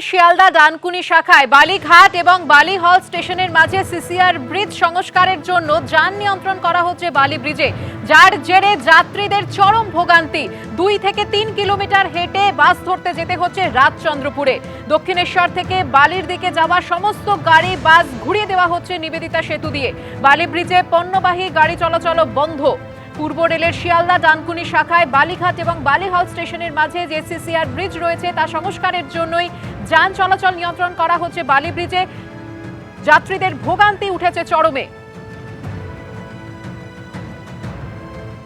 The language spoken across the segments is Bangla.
রেলের শিয়ালদা ডানকুনি শাখায় বালিঘাট এবং বালি হল স্টেশনের মাঝে সিসিআর ব্রিজ সংস্কারের জন্য যান নিয়ন্ত্রণ করা হচ্ছে বালি ব্রিজে, যার জেরে যাত্রীদের চরম ভোগান্তি। দুই থেকে তিন কিলোমিটার হেঁটে বাস ধরতে যেতে হচ্ছে রাজচন্দ্রপুরে। দক্ষিণেশ্বর থেকে বালির দিকে যাওয়া সমস্ত গাড়ি, বাস ঘুরিয়ে দেওয়া হচ্ছে নিবেদিতা সেতু দিয়ে। বালি ব্রিজে পণ্যবাহী গাড়ি চলাচল বন্ধ। পূর্ব রেলের শিয়ালদা ডানকুনি শাখায় বালিঘাট এবং বালিহাল স্টেশনের মাঝে যে সিসিআর ব্রিজ রয়েছে, তা সংস্কারের জন্যই যান চলাচল নিয়ন্ত্রণ করা হচ্ছে বালি ব্রিজে। যাত্রীদের ভোগান্তি উঠেছে চরমে।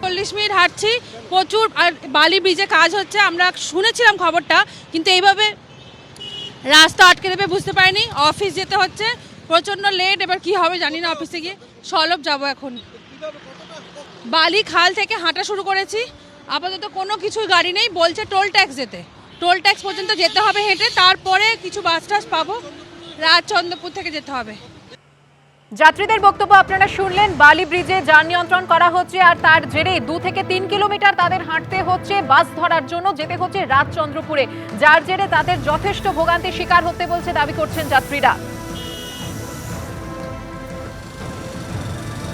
চল্লিশ মিনিট হাঁটছি, প্রচুর, আর বালি ব্রিজে কাজ হচ্ছে, আমরা শুনেছিলাম খবরটা, কিন্তু এইভাবে রাস্তা আটকে দেবে বুঝতে পারিনি, অফিস যেতে হচ্ছে, প্রচণ্ড লেট এবার কি হবে জানি না, অফিসে গিয়ে, সলভ যাব এখন। বালি খাল থেকে হাঁটা শুরু করেছি। আপাতত কোনো কিছু গাড়ি নেই, বলছে টোল ট্যাক্স যেতে। টোল ট্যাক্স পর্যন্ত যেতে হবে হেঁটে, তারপরে কিছু বাস টাস পাবো। রাজচন্দ্রপুর থেকে যেতে হবে। যাত্রীদের বক্তব্য আপনারা শুনলেন, বালি ব্রিজে যান নিয়ন্ত্রণ করা হচ্ছে আর তার জেরে দু থেকে তিন কিলোমিটার তাদের হাঁটতে হচ্ছে বাস ধরার জন্য যেতে হচ্ছে রাজচন্দ্রপুরে। যার জেরে তাদের যথেষ্ট ভোগান্তির শিকার হতে বলছে দাবি করছেন যাত্রীরা।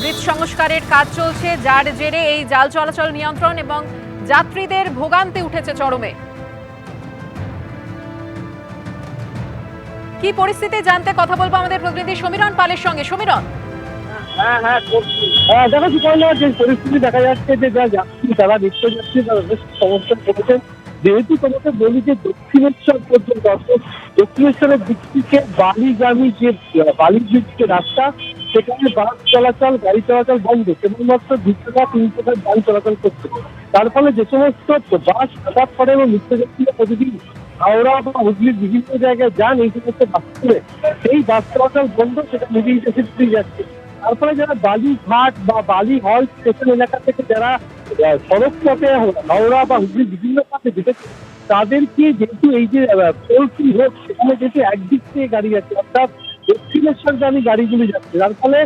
ব্রিজ সংস্কারের কাজ চলছে, যার জেরে এই জাল চলাচল নিয়ন্ত্রণ এবং যাত্রীদের ভোগান্তি উঠেছে চরমে। কি পরিস্থিতি জানতে কথা বলব আমাদের প্রতিনিধি সমীরণ পালের সঙ্গে। সমীরণ? হ্যাঁ হ্যাঁ হ্যাঁ দেখো পরিস্থিতি দেখা যাচ্ছে যে যা যাত্রী, যারা নিত্য যাত্রী, তারা সমস্যা করেছেন যেহেতু তোমাকে বলি যে দক্ষিণেশ্বর পর্যন্ত, অর্থাৎ দক্ষিণেশ্বরের দিক থেকে বালিগামী যে যে রাস্তা, সেখানে বাস চলাচল, গাড়ি চলাচল বন্ধ, কেবলমাত্র দুটো বা তিনটে বা যান চলাচল করছে। তার ফলে যে সমস্ত বাস যাতায়াত করে এবং নিত্যযাত্রীরা প্রতিদিন হাওড়া বা হুগলির বিভিন্ন জায়গায় যান, এই সমস্ত বাস করে সেই বাস চলাচল বন্ধ, সেটা নিজেই যাচ্ছে। তারপরে যারা বালি ঘাট বা বালি হল স্টেশন এলাকা থেকে যারা সড়ক পথে হাওড়া বা হুগলির বিভিন্ন পথে যেতেছে তাদেরকে যেহেতু এই যে পোলট্রি রোড সেখানে যেহেতু একদিক থেকে গাড়ি যাচ্ছে, অর্থাৎ দক্ষিণেশ্বর দক্ষিণেশ্বরগামী গাড়িগুলি যাচ্ছে, যার ফলে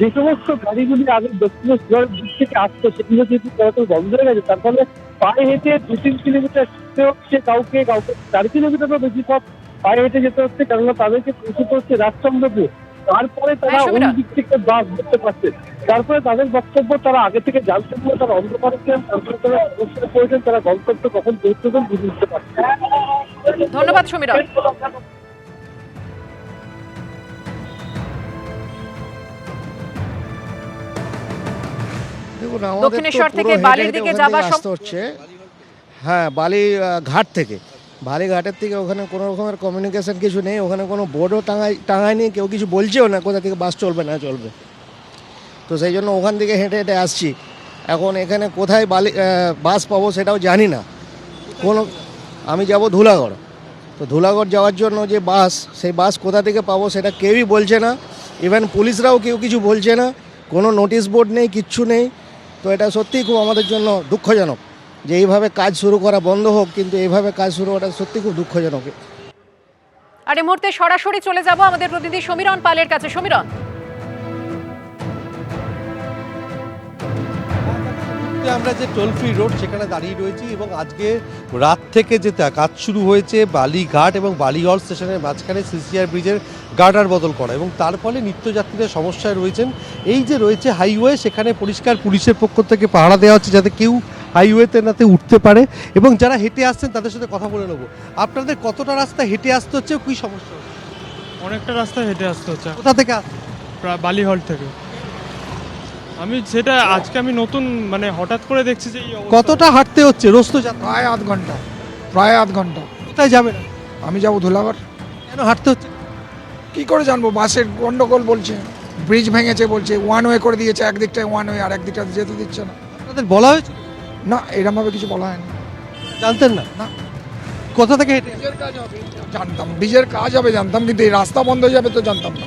যে সমস্ত গাড়িগুলি আগে দক্ষিণেশ্বর দিক থেকে আসতো সেগুলো যেহেতু চলাচল বন্ধ হয়ে গেছে, তার ফলে পায়ে হেঁটে দু তিন কিলোমিটার যেতে হচ্ছে কাউকে কাউকে চার কিলোমিটারও বেশি পথ পায়ে হেঁটে যেতে হচ্ছে, কেননা তাদেরকে পৌঁছতে হচ্ছে রাজচন্দ্রপুর। তারপরে তারা ওই দিক থেকে বাস ধরতে পারছে। তারপরে তাদের বক্তব্য তারা আগে থেকে জানতে পারে তারা অন্ধকারে তারপরে তারা সমস্যায় পড়েছেন তারা গন্তব্য কখন পৌঁছবেন বুঝে উঠতে পারছে ধন্যবাদ সমীরণ দক্ষিণেশ্বর থেকে বালির দিকে যাওয়া হচ্ছে। হ্যাঁ বালি ঘাট থেকে। বালি ঘাটের থেকে ওখানে কোনো রকমের কমিউনিকেশন কিছু নেই, ওখানে কোনো বোর্ডও টাঙাই টাঙায়নি, কেউ কিছু বলছেও না, কোথা থেকে বাস চলবে, না চলবে। তো সেই জন্য ওখান থেকে হেঁটে হেঁটে আসছি। এখন এখানে কোথায় বালি বাস পাবো সেটাও জানি না। কোনো আমি যাব ধুলাগড়। তো ধুলাগড় যাওয়ার জন্য যে বাস সেই বাস কোথা থেকে পাবো সেটা কেউই বলছে না। ইভেন পুলিশরাও কেউ কিছু বলছে না। কোনো নোটিশ বোর্ড নেই, কিচ্ছু নেই। তো এটা সত্যিই খুব আমাদের জন্য দুঃখজনক। যে এইভাবে কাজ শুরু করা বন্ধ হোক কিন্তু এইভাবে কাজ শুরু করাটা সত্যি খুব দুঃখজনক। আর এই মুহূর্তে সরাসরি চলে যাব আমাদের প্রতিনিধি সমীরণ পালের কাছে। সমীরণ। আমরা যে টোল ফ্রি রোড সেখানে দাঁড়িয়ে রয়েছি এবং আজকে রাত থেকে যে তা- কাজ শুরু হয়েছে বালিঘাট এবং বালিহল স্টেশনের মাঝখানে সিসিআর ব্রিজের গার্ডার বদল করা এবং তার ফলে নিত্যযাত্রীরা সমস্যায় রয়েছেন। এই যে রয়েছে হাইওয়ে সেখানে পরিষ্কার পুলিশের পক্ষ থেকে পাহারা দেওয়া হচ্ছে যাতে কেউ হাইওয়েতে নাতে উঠতে পারে এবং যারা হেঁটে আসছেন তাদের সাথে কথা বলে নেব। আপনাদের কতটা রাস্তা হেঁটে আসতে হচ্ছে কি সমস্যা? অনেকটা রাস্তা হেঁটে আসতে হচ্ছে। কোথা থেকে? প্রায় বালিহল থেকে। আমি সেটা আজকে আমি নতুন মানে হঠাৎ করে দেখছি যে এই কতটা হাঁটতে হচ্ছে রোজ তো যাত্রা? প্রায় আধ ঘণ্টা। প্রায় আধ ঘণ্টা। কোথায় যাবেন? আমি যাব ধুলাগড় কেন হাঁটতে হচ্ছে? কি করে জানব? বাসের গন্ডগোল বলছে ব্রিজ ভেঙেছে বলছে ওয়ান ওয়ে করে দিয়েছে একদিকটায় ওয়ান ওয়ে আর একদিকটা যেতে দিচ্ছে না। আপনাদের বলা হয়েছে না এরমভাবে কিছু বলা হয়নি। জানতেন না? না। কোথা থেকে হেঁটে? ব্রিজের কাজ হবে। জানতাম ব্রিজের কাজ হবে জানতাম কিন্তু এই রাস্তা বন্ধ হয়ে যাবে তো জানতাম না।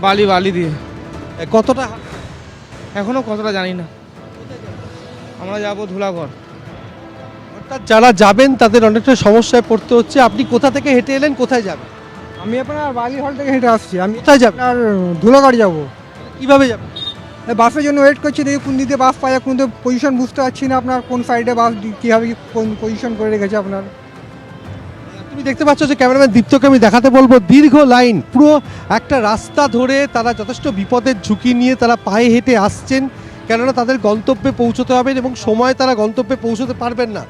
বালি বালি দিয়ে। কতটা এখনও কতটা জানি না। আমরা যাব ধুলাঘর। অর্থাৎ যারা যাবেন তাদের অনেকটা সমস্যায় পড়তে হচ্ছে। আপনি কোথা থেকে হেঁটে এলেন কোথায় যাবেন? আমি আপনার বালি হল থেকে হেঁটে আসছি। আমি কোথায় যাবেন? আর ধুলাগড় যাব। কীভাবে যাবেন? বাসের জন্য ওয়েট করছি, দেখি কোন দিকে বাস পাই কোন পজিশন বুঝতে পারছি না আপনার, কোন সাইডে বাস কীভাবে কোন পজিশন করে রেখেছে আপনার। তুমি দেখতে পাচ্ছ যে ক্যামেরাম্যান দীপ্তকে আমি দেখাতে বলব, দীর্ঘ লাইন পুরো একটা রাস্তা ধরে তারা যথেষ্ট বিপদের ঝুঁকি নিয়ে তারা পায়ে হেঁটে আসছেন, কেননা তাদের গন্তব্যে পৌঁছতে হবে এবং সময় তারা গন্তব্যে পৌঁছতে পারবেন না।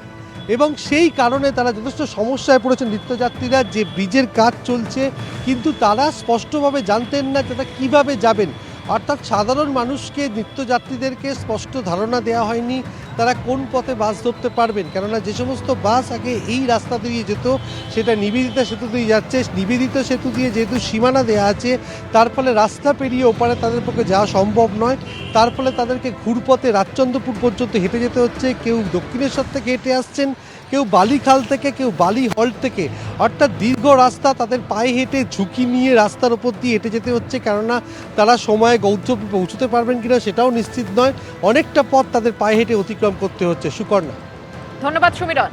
এবং সেই কারণে তারা যথেষ্ট সমস্যায় পড়েছেন নিত্যযাত্রীরা যে ব্রিজের কাজ চলছে, কিন্তু তারা স্পষ্টভাবে জানতেন না যে তারা কীভাবে যাবেন। অর্থাৎ সাধারণ মানুষকে, নিত্যযাত্রীদেরকে স্পষ্ট ধারণা দেওয়া হয়নি তারা কোন পথে বাস ধরতে পারবেন। কেননা যে সমস্ত বাস আগে এই রাস্তা দিয়ে যেত, সেটা নিবেদিতা সেতু দিয়ে যাচ্ছে। নিবেদিত সেতু দিয়ে যেহেতু সীমানা দেওয়া আছে, তার ফলে রাস্তা পেরিয়ে ওপারে তাদের পক্ষে যাওয়া সম্ভব নয়। তার ফলে তাদেরকে ঘুরপথে রাজচন্দ্রপুর পর্যন্ত হেঁটে যেতে হচ্ছে। কেউ দক্ষিণেশ্বর থেকে হেঁটে আসছেন কেউ বালিখাল থেকে, কেউ বালি হল থেকে। অর্থাৎ দীর্ঘ রাস্তা তাদের পায়ে হেঁটে ঝুঁকি নিয়ে রাস্তার ওপর দিয়ে হেঁটে যেতে হচ্ছে, কেননা তারা সময়ে গৌতব্যে পৌঁছতে পারবেন কিনা সেটাও নিশ্চিত নয়। অনেকটা পথ তাদের পায়ে হেঁটে অতিক্রম করতে হচ্ছে। সুকর্ণা ধন্যবাদ সমীরণ